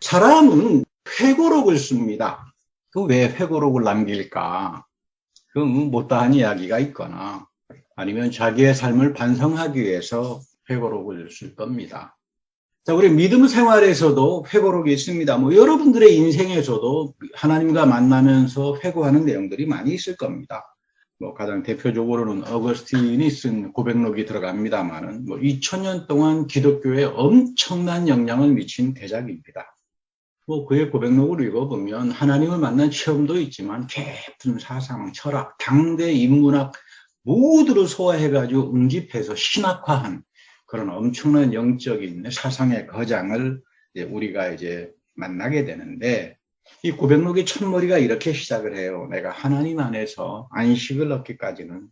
사람은 회고록을 씁니다. 그 왜 회고록을 남길까? 그 못다한 이야기가 있거나 아니면 자기의 삶을 반성하기 위해서 회고록을 쓸 겁니다. 자, 우리 믿음 생활에서도 회고록이 있습니다. 뭐 여러분들의 인생에서도 하나님과 만나면서 회고하는 내용들이 많이 있을 겁니다. 뭐 가장 대표적으로는 어거스틴이 쓴 고백록이 들어갑니다만은 뭐 2000년 동안 기독교에 엄청난 영향을 미친 대작입니다. 뭐 그의 고백록을 읽어보면 하나님을 만난 체험도 있지만 깊은 사상, 철학, 당대 인문학 모두를 소화해가지고 응집해서 신학화한 그런 엄청난 영적인 사상의 거장을 이제 우리가 이제 만나게 되는데 이 고백록의 첫머리가 이렇게 시작을 해요. 내가 하나님 안에서 안식을 얻기까지는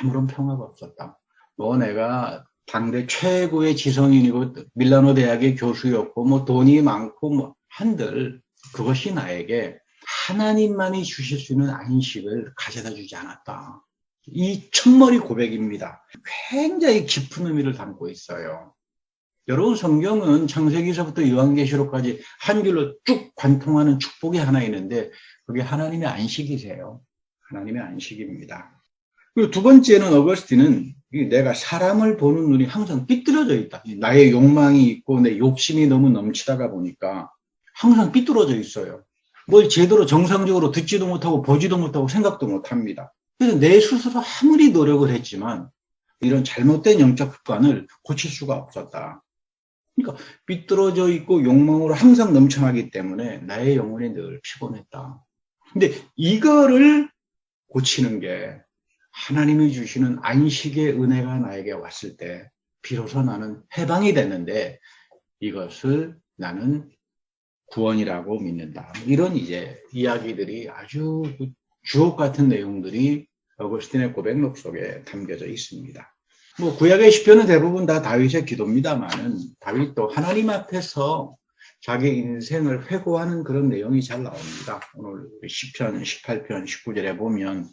아무런 평화가 없었다. 뭐 내가 당대 최고의 지성인이고 밀라노 대학의 교수였고 뭐 돈이 많고 뭐 한들 그것이 나에게 하나님만이 주실 수 있는 안식을 가져다 주지 않았다. 이 첫머리 고백입니다. 굉장히 깊은 의미를 담고 있어요. 여러분 성경은 창세기서부터 요한계시록까지 한 줄로 쭉 관통하는 축복이 하나 있는데 그게 하나님의 안식이세요. 하나님의 안식입니다. 그리고 두 번째는 어거스틴은 내가 사람을 보는 눈이 항상 삐뚤어져 있다. 나의 욕망이 있고 내 욕심이 너무 넘치다가 보니까 항상 삐뚤어져 있어요. 뭘 제대로 정상적으로 듣지도 못하고 보지도 못하고 생각도 못합니다. 그래서 내 스스로 아무리 노력을 했지만 이런 잘못된 영적 습관을 고칠 수가 없었다. 그러니까 삐뚤어져 있고 욕망으로 항상 넘쳐나기 때문에 나의 영혼이 늘 피곤했다. 근데 이거를 고치는 게 하나님이 주시는 안식의 은혜가 나에게 왔을 때 비로소 나는 해방이 됐는데 이것을 나는 구원이라고 믿는다. 이런 이제 이야기들이 아주 주옥 같은 내용들이 어거스틴의 고백록 속에 담겨져 있습니다. 뭐 구약의 시편은 대부분 다 다윗의 기도입니다만은 다윗도 하나님 앞에서 자기 인생을 회고하는 그런 내용이 잘 나옵니다. 오늘 시편 18편 19절에 보면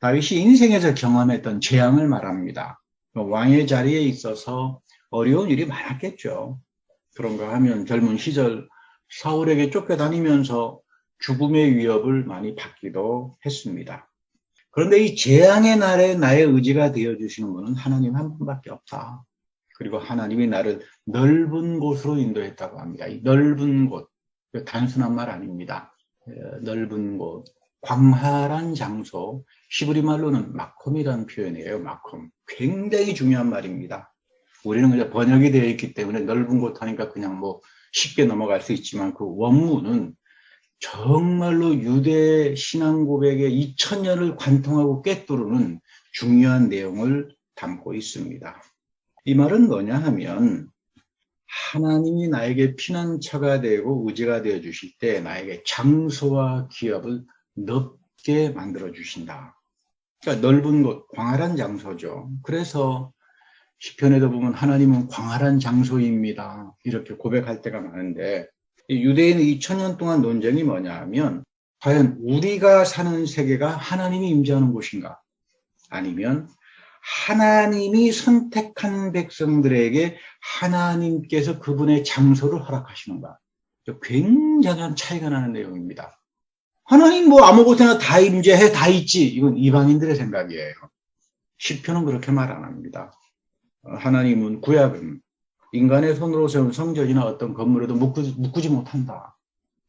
다윗이 인생에서 경험했던 재앙을 말합니다. 왕의 자리에 있어서 어려운 일이 많았겠죠. 그런가 하면 젊은 시절 사울에게 쫓겨다니면서 죽음의 위협을 많이 받기도 했습니다. 그런데 이 재앙의 날에 나의 의지가 되어주시는 분은 하나님 한 분밖에 없다. 그리고 하나님이 나를 넓은 곳으로 인도했다고 합니다. 이 넓은 곳, 단순한 말 아닙니다. 넓은 곳, 광활한 장소, 시브리 말로는 마콤이라는 표현이에요. 마콤. 굉장히 중요한 말입니다. 우리는 그냥 번역이 되어 있기 때문에 넓은 곳 하니까 그냥 뭐 쉽게 넘어갈 수 있지만 그 원문은 정말로 유대 신앙 고백의 2000년을 관통하고 꿰뚫는 중요한 내용을 담고 있습니다. 이 말은 뭐냐 하면 하나님이 나에게 피난처가 되고 의지가 되어 주실 때 나에게 장소와 기업을 넓게 만들어 주신다. 그러니까 넓은 곳, 광활한 장소죠. 그래서 시편에도 보면 하나님은 광활한 장소입니다. 이렇게 고백할 때가 많은데 유대인의 2000년 동안 논쟁이 뭐냐 하면 과연 우리가 사는 세계가 하나님이 임재하는 곳인가? 아니면 하나님이 선택한 백성들에게 하나님께서 그분의 장소를 허락하시는가? 굉장한 차이가 나는 내용입니다. 하나님 뭐 아무것도나 다 임재해 다 있지. 이건 이방인들의 생각이에요. 시편은 그렇게 말 안 합니다. 하나님은 구약은 인간의 손으로 세운 성전이나 어떤 건물에도 묶지, 묶지 못한다.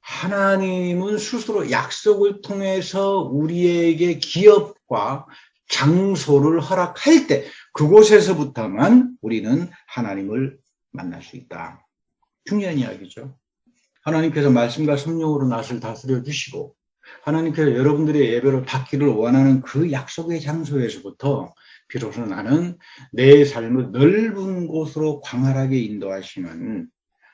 하나님은 스스로 약속을 통해서 우리에게 기업과 장소를 허락할 때 그곳에서부터만 우리는 하나님을 만날 수 있다. 중요한 이야기죠. 하나님께서 말씀과 성령으로 낯을 다스려 주시고 하나님께서 여러분들의 예배를 받기를 원하는 그 약속의 장소에서부터 비로소 나는 내 삶을 넓은 곳으로 광활하게 인도하시는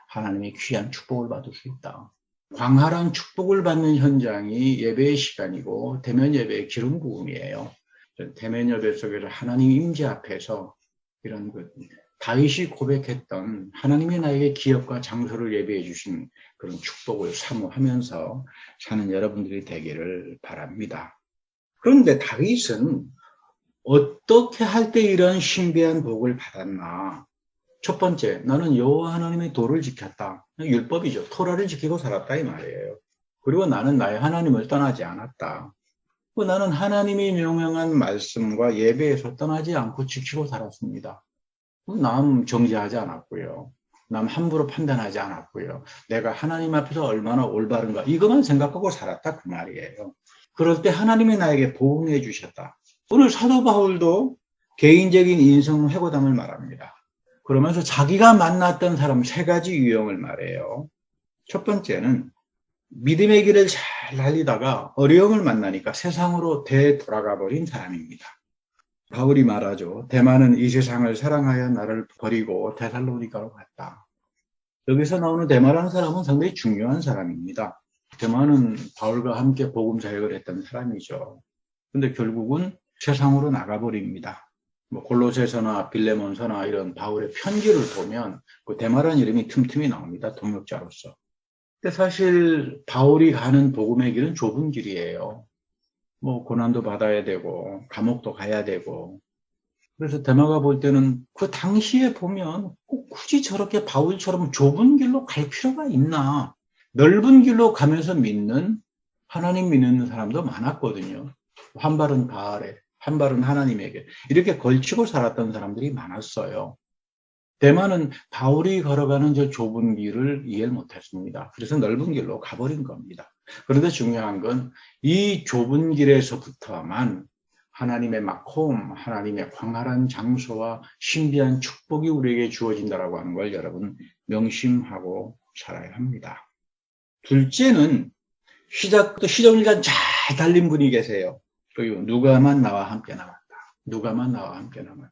하나님의 귀한 축복을 받을 수 있다. 광활한 축복을 받는 현장이 예배의 시간이고 대면 예배의 기름 부음이에요. 대면 예배 속에서 하나님 임재 앞에서 이런 그 다윗이 고백했던 하나님이 나에게 기업과 장소를 예배해 주신 그런 축복을 사모하면서 사는 여러분들이 되기를 바랍니다. 그런데 다윗은 어떻게 할 때 이런 신비한 복을 받았나? 첫 번째, 나는 여호와 하나님의 도를 지켰다. 율법이죠. 토라를 지키고 살았다 이 말이에요. 그리고 나는 나의 하나님을 떠나지 않았다. 나는 하나님이 명령한 말씀과 예배에서 떠나지 않고 지키고 살았습니다. 남 정지하지 않았고요. 남 함부로 판단하지 않았고요. 내가 하나님 앞에서 얼마나 올바른가 이것만 생각하고 살았다 그 말이에요. 그럴 때 하나님이 나에게 보응해 주셨다. 오늘 사도 바울도 개인적인 인성 회고담을 말합니다. 그러면서 자기가 만났던 사람 세 가지 유형을 말해요. 첫 번째는 믿음의 길을 잘 달리다가 어려움을 만나니까 세상으로 되돌아가 버린 사람입니다. 바울이 말하죠. 대만은 이 세상을 사랑하여 나를 버리고 데살로니가로 갔다. 여기서 나오는 대마라는 사람은 상당히 중요한 사람입니다. 대만은 바울과 함께 복음 사역을 했던 사람이죠. 근데 결국은 세상으로 나가버립니다. 뭐 골로새서나 빌레몬서나 이런 바울의 편지를 보면 그 대마라는 이름이 틈틈이 나옵니다. 동역자로서. 근데 사실 바울이 가는 복음의 길은 좁은 길이에요. 뭐 고난도 받아야 되고 감옥도 가야 되고 그래서 대마가 볼 때는 그 당시에 보면 꼭 굳이 저렇게 바울처럼 좁은 길로 갈 필요가 있나 넓은 길로 가면서 믿는 하나님 믿는 사람도 많았거든요. 한 발은 바알에 한 발은 하나님에게 이렇게 걸치고 살았던 사람들이 많았어요. 대만은 바울이 걸어가는 저 좁은 길을 이해를 못했습니다. 그래서 넓은 길로 가버린 겁니다. 그런데 중요한 건 이 좁은 길에서부터만 하나님의 마콤, 하나님의 광활한 장소와 신비한 축복이 우리에게 주어진다라고 하는 걸 여러분 명심하고 살아야 합니다. 둘째는 시작부터 시정일간 잘 달린 분이 계세요. 그리고 누가만 나와 함께 남았다. 누가만 나와 함께 남았다.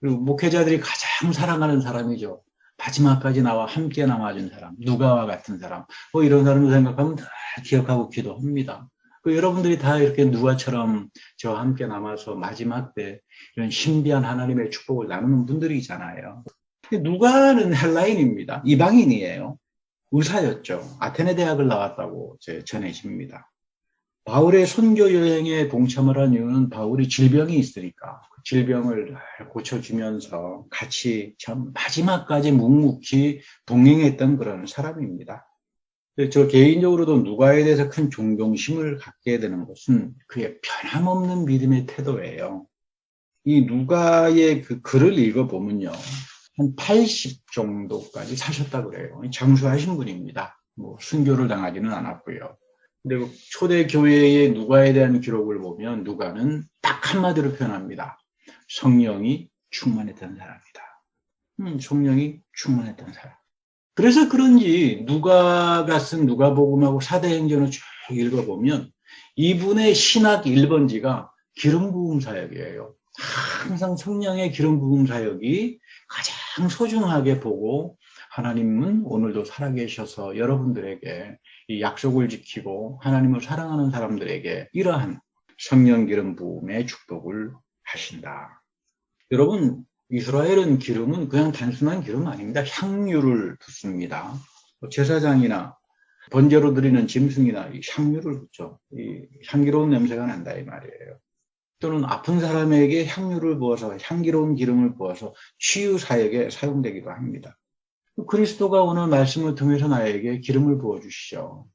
그리고 목회자들이 가장 사랑하는 사람이죠. 마지막까지 나와 함께 남아준 사람, 누가와 같은 사람, 뭐 이런 사람을 생각하면 다 기억하고 기도합니다. 그 여러분들이 다 이렇게 누가처럼 저와 함께 남아서 마지막 때 이런 신비한 하나님의 축복을 나누는 분들이잖아요. 누가는 헬라인입니다. 이방인이에요. 의사였죠. 아테네 대학을 나왔다고 전해집니다. 바울의 선교 여행에 동참을 한 이유는 바울이 질병이 있으니까 그 질병을 고쳐주면서 같이 참 마지막까지 묵묵히 동행했던 그런 사람입니다. 저 개인적으로도 누가에 대해서 큰 존경심을 갖게 되는 것은 그의 변함없는 믿음의 태도예요. 이 누가의 그 글을 읽어보면요. 한 80 정도까지 사셨다 그래요. 장수하신 분입니다. 뭐 순교를 당하지는 않았고요. 근데 그 초대 교회의 누가에 대한 기록을 보면 누가는 딱 한마디로 표현합니다. 성령이 충만했던 사람이다. 음, 성령이 충만했던 사람. 그래서 그런지 누가가 쓴 누가복음하고 사대행전을 쭉 읽어보면 이분의 신학 1번지가 기름 부음 사역이에요. 항상 성령의 기름 부음 사역이 가장 소중하게 보고 하나님은 오늘도 살아계셔서 여러분들에게 이 약속을 지키고 하나님을 사랑하는 사람들에게 이러한 성령 기름 부음의 축복을 하신다. 여러분, 이스라엘은 기름은 그냥 단순한 기름 아닙니다. 향유를 붓습니다. 뭐 제사장이나 번제로 드리는 짐승이나 향유를 붓죠. 이 향기로운 냄새가 난다 이 말이에요. 또는 아픈 사람에게 향유를 부어서 향기로운 기름을 부어서 치유 사역에 사용되기도 합니다. 그리스도가 오늘 말씀을 통해서 나에게 기름을 부어주시죠.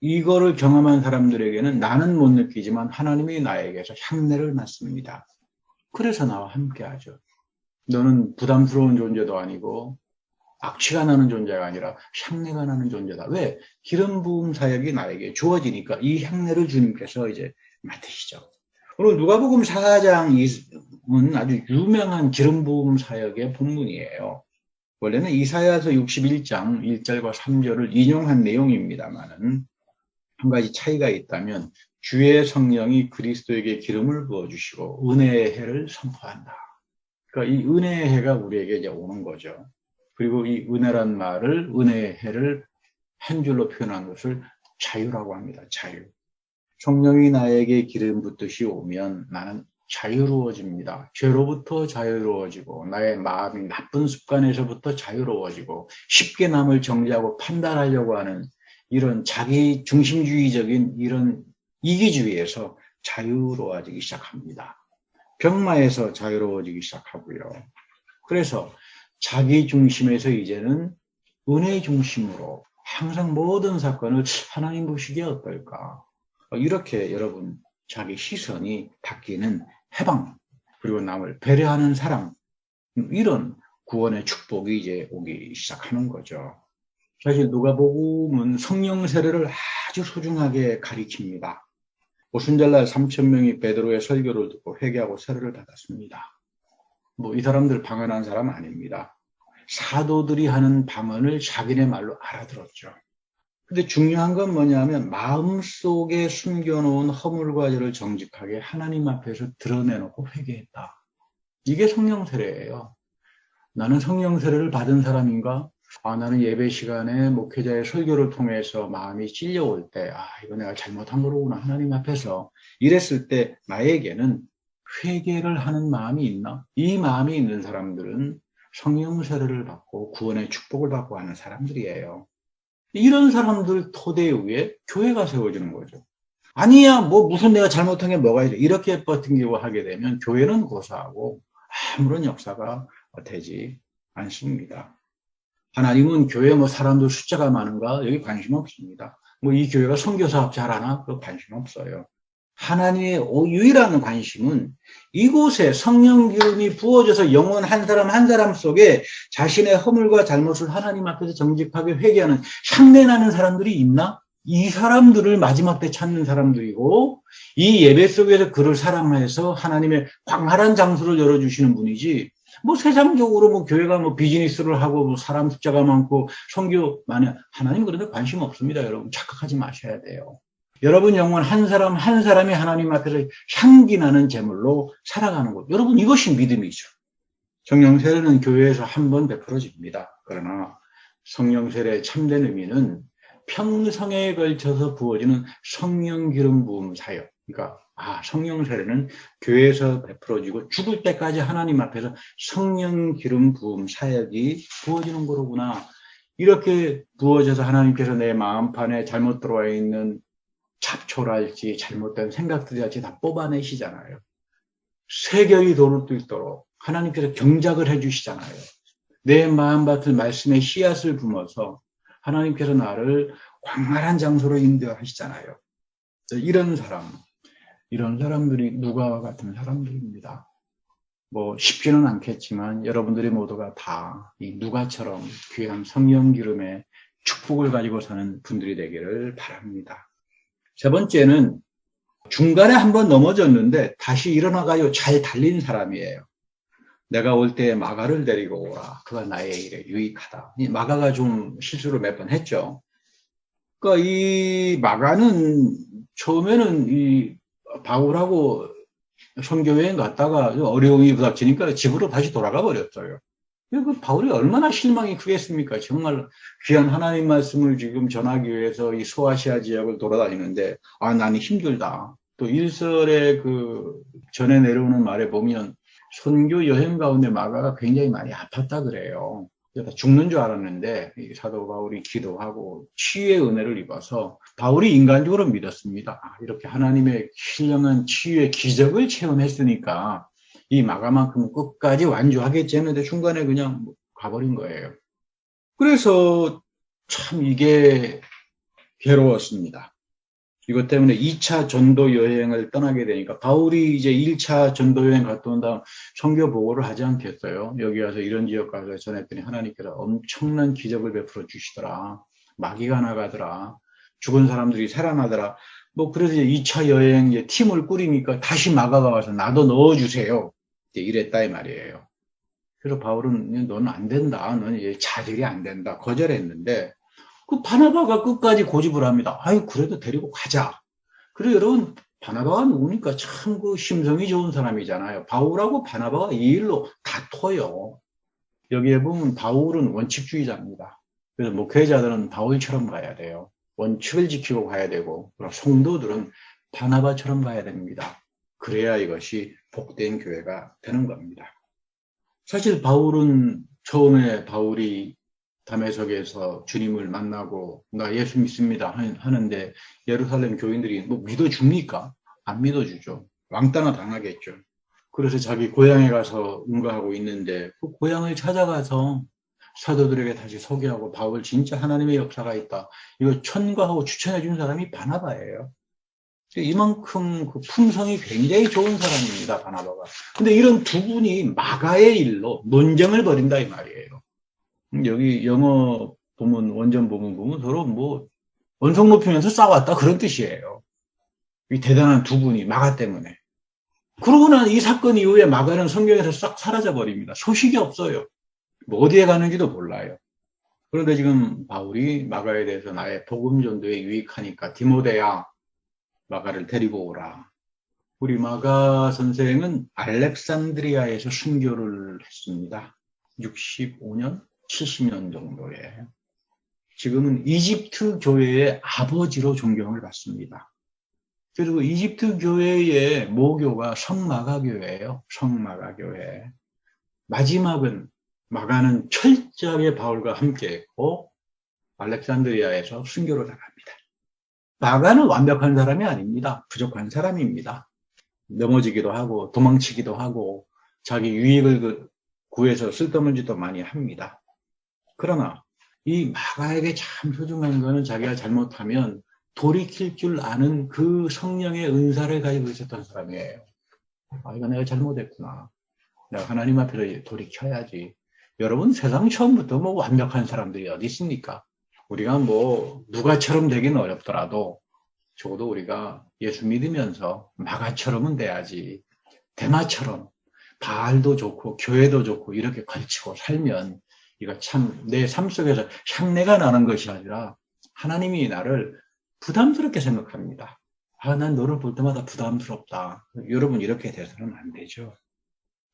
이거를 경험한 사람들에게는 나는 못 느끼지만 하나님이 나에게서 향내를 맡습니다. 그래서 나와 함께 하죠. 너는 부담스러운 존재도 아니고 악취가 나는 존재가 아니라 향내가 나는 존재다. 왜? 기름 부음 사역이 나에게 주어지니까 이 향내를 주님께서 이제 맡으시죠. 오늘 누가복음 4장은 아주 유명한 기름 부음 사역의 본문이에요. 원래는 이사야서 61장 1절과 3절을 인용한 내용입니다만은 한 가지 차이가 있다면 주의 성령이 그리스도에게 기름을 부어주시고 은혜의 해를 선포한다. 그러니까 이 은혜의 해가 우리에게 이제 오는 거죠. 그리고 이 은혜란 말을 은혜의 해를 한 줄로 표현한 것을 자유라고 합니다. 자유. 성령이 나에게 기름 붓듯이 오면 나는 자유로워집니다. 죄로부터 자유로워지고 나의 마음이 나쁜 습관에서부터 자유로워지고 쉽게 남을 정리하고 판단하려고 하는 이런 자기 중심주의적인 이런 이기주의에서 자유로워지기 시작합니다. 병마에서 자유로워지기 시작하고요. 그래서 자기 중심에서 이제는 은혜 중심으로 항상 모든 사건을 하나님 보시기에 어떨까? 이렇게 여러분 자기 시선이 바뀌는 해방 그리고 남을 배려하는 사랑 이런 구원의 축복이 이제 오기 시작하는 거죠. 사실 누가복음은 성령 세례를 아주 소중하게 가리킵니다. 오순절날 3천 명이 베드로의 설교를 듣고 회개하고 세례를 받았습니다. 뭐 이 사람들 방언한 사람 아닙니다. 사도들이 하는 방언을 자기네 말로 알아들었죠. 근데 중요한 건 뭐냐면 마음속에 숨겨놓은 허물과 죄를 정직하게 하나님 앞에서 드러내놓고 회개했다. 이게 성령 세례예요. 나는 성령 세례를 받은 사람인가? 아, 나는 예배 시간에 목회자의 설교를 통해서 마음이 찔려올 때, 아, 이거 내가 잘못한 거로구나. 하나님 앞에서. 이랬을 때 나에게는 회개를 하는 마음이 있나? 이 마음이 있는 사람들은 성령 세례를 받고 구원의 축복을 받고 하는 사람들이에요. 이런 사람들 토대 위에 교회가 세워지는 거죠. 아니야, 뭐 무슨 내가 잘못한 게 뭐가 있어. 이렇게 버팅기고 하게 되면 교회는 고사하고 아무런 역사가 되지 않습니다. 하나님은 교회 뭐 사람들 숫자가 많은가 여기 관심 없습니다. 뭐 이 교회가 선교 사업 잘하나 그 관심 없어요. 하나님의 유일한 관심은 이곳에 성령 기름이 부어져서 영혼 한 사람 한 사람 속에 자신의 허물과 잘못을 하나님 앞에서 정직하게 회개하는 향내나는 사람들이 있나? 이 사람들을 마지막 때 찾는 사람들이고 이 예배 속에서 그를 사랑해서 하나님의 광활한 장소를 열어주시는 분이지. 뭐 세상적으로 뭐 교회가 뭐 비즈니스를 하고 뭐 사람 숫자가 많고 성교 많이 하나님 그런데 관심 없습니다 여러분. 착각하지 마셔야 돼요 여러분 영혼 한 사람 한 사람이 하나님 앞에서 향기 나는 제물로 살아가는 것. 여러분 이것이 믿음이죠. 성령 세례는 교회에서 한 번 베풀어집니다. 그러나 성령 세례의 참된 의미는 평생에 걸쳐서 부어지는 성령 기름 부음 사역. 그러니까 아 성령 세례는 교회에서 베풀어지고 죽을 때까지 하나님 앞에서 성령 기름 부음 사역이 부어지는 거로구나. 이렇게 부어져서 하나님께서 내 마음판에 잘못 들어와 있는 잡초랄지 잘못된 생각들이랄지 다 뽑아내시잖아요. 도를 수 있도록 하나님께서 경작을 해주시잖아요. 내 마음밭을 말씀의 씨앗을 품어서 하나님께서 나를 광활한 장소로 인도하시잖아요. 이런 사람, 이런 사람들이 누가와 같은 사람들입니다. 뭐 쉽지는 않겠지만 여러분들이 모두가 다 이 누가처럼 귀한 성령 기름의 축복을 가지고 사는 분들이 되기를 바랍니다. 세 번째는 중간에 한번 넘어졌는데 다시 일어나가지고 잘 달린 사람이에요. 내가 올 때 마가를 데리고 오라. 그가 나의 일에 유익하다. 이 마가가 좀 실수를 몇 번 했죠. 그러니까 이 마가는 처음에는 이 바울하고 선교여행 갔다가 어려움이 부닥치니까 집으로 다시 돌아가 버렸어요. 그 바울이 얼마나 실망이 크겠습니까? 정말 귀한 하나님 말씀을 지금 전하기 위해서 이 소아시아 지역을 돌아다니는데, 아, 나는 힘들다. 또 일설의 그 전에 내려오는 말에 보면 선교 여행 가운데 마가가 굉장히 많이 아팠다 그래요. 죽는 줄 알았는데 사도 바울이 기도하고 치유의 은혜를 입어서 바울이 인간적으로 믿었습니다. 아, 이렇게 하나님의 신령한 치유의 기적을 체험했으니까 이 마가만큼 끝까지 완주하겠지 했는데 중간에 그냥 가버린 거예요. 그래서 참 이게 괴로웠습니다. 이것 때문에 2차 전도 여행을 떠나게 되니까 바울이 이제 1차 전도 여행 갔다 온 다음 성교 보고를 하지 않겠어요. 여기 와서 이런 지역 가서 전했더니 하나님께서 엄청난 기적을 베풀어 주시더라. 마귀가 나가더라. 죽은 사람들이 살아나더라. 뭐 그래서 이제 2차 여행 이제 팀을 꾸리니까 다시 마가가 와서 나도 넣어주세요. 이랬다 이 말이에요. 그래서 바울은 너는 안 된다. 너는 자질이 안 된다. 거절했는데 그 바나바가 끝까지 고집을 합니다. 아유 그래도 데리고 가자. 그래 여러분 바나바가 누구니까 참 그 심성이 좋은 사람이잖아요. 바울하고 바나바가 이 일로 다퉈요. 여기에 보면 바울은 원칙주의자입니다. 그래서 목회자들은 바울처럼 가야 돼요. 원칙을 지키고 가야 되고 성도들은 바나바처럼 가야 됩니다. 그래야 이것이 복된 교회가 되는 겁니다. 사실 바울은 처음에 바울이 담에석에서 주님을 만나고 나 예수 믿습니다 하는데 예루살렘 교인들이 뭐 믿어줍니까? 안 믿어주죠. 왕따나 당하겠죠. 그래서 자기 고향에 가서 응가하고 있는데 그 고향을 찾아가서 사도들에게 다시 소개하고 바울 진짜 하나님의 역사가 있다. 이거 천가하고 추천해 준 사람이 바나바예요. 이만큼 그 품성이 굉장히 좋은 사람입니다, 바나바가. 근데 이런 두 분이 마가의 일로 논쟁을 벌인다 이 말이에요. 여기 영어 보면 원전 보면 보면 서로 뭐 원성 높이면서 싸웠다 그런 뜻이에요. 이 대단한 두 분이 마가 때문에. 그러고 난 이 사건 이후에 마가는 성경에서 싹 사라져 버립니다. 소식이 없어요. 뭐 어디에 가는지도 몰라요. 그런데 지금 바울이 마가에 대해서 나의 복음 전도에 유익하니까 디모데야 마가를 데리고 오라. 우리 마가 선생은 알렉산드리아에서 순교를 했습니다. 65년, 70년 정도에. 지금은 이집트 교회의 아버지로 존경을 받습니다. 그리고 이집트 교회의 모교가 성마가 교회예요. 성마가 교회. 마지막은 마가는 철저하게 바울과 함께 했고 알렉산드리아에서 순교로 나갑니다. 마가는 완벽한 사람이 아닙니다. 부족한 사람입니다. 넘어지기도 하고 도망치기도 하고 자기 유익을 그 구해서 쓸데없는 짓도 많이 합니다. 그러나 이 마가에게 참 소중한 거는 자기가 잘못하면 돌이킬 줄 아는 그 성령의 은사를 가지고 있었던 사람이에요. 아, 이거 내가 잘못했구나. 내가 하나님 앞에 돌이켜야지. 여러분, 세상 처음부터 뭐 완벽한 사람들이 어디 있습니까? 우리가 뭐 누가처럼 되기는 어렵더라도 적어도 우리가 예수 믿으면서 마가처럼은 돼야지. 대마처럼 바알도 좋고 교회도 좋고 이렇게 걸치고 살면 이거 참 내 삶 속에서 향내가 나는 것이 아니라 하나님이 나를 부담스럽게 생각합니다. 아, 난 너를 볼 때마다 부담스럽다. 여러분 이렇게 돼서는 안 되죠.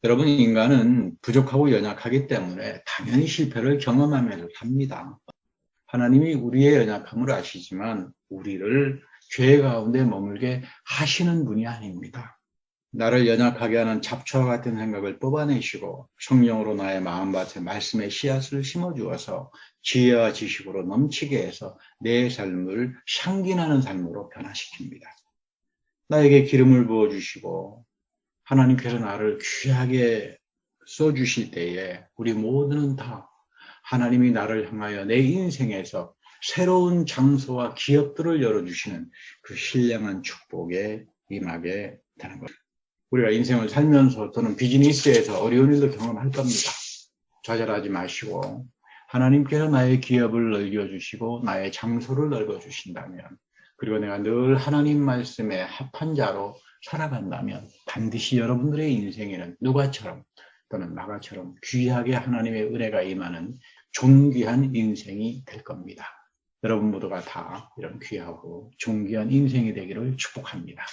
여러분 인간은 부족하고 연약하기 때문에 당연히 실패를 경험하면서 삽니다. 하나님이 우리의 연약함을 아시지만 우리를 죄 가운데 머물게 하시는 분이 아닙니다. 나를 연약하게 하는 잡초와 같은 생각을 뽑아내시고 성령으로 나의 마음밭에 말씀의 씨앗을 심어주어서 지혜와 지식으로 넘치게 해서 내 삶을 향기나는 삶으로 변화시킵니다. 나에게 기름을 부어주시고 하나님께서 나를 귀하게 써주실 때에 우리 모두는 다 하나님이 나를 향하여 내 인생에서 새로운 장소와 기업들을 열어주시는 그 신령한 축복에 임하게 되는 것. 우리가 인생을 살면서 또는 비즈니스에서 어려운 일도 경험할 겁니다. 좌절하지 마시고 하나님께서 나의 기업을 넓혀주시고 나의 장소를 넓어주신다면 그리고 내가 늘 하나님 말씀에 합한 자로 살아간다면 반드시 여러분들의 인생에는 누가처럼 또는 마가처럼 귀하게 하나님의 은혜가 임하는 존귀한 인생이 될 겁니다. 여러분 모두가 다 이런 귀하고 존귀한 인생이 되기를 축복합니다.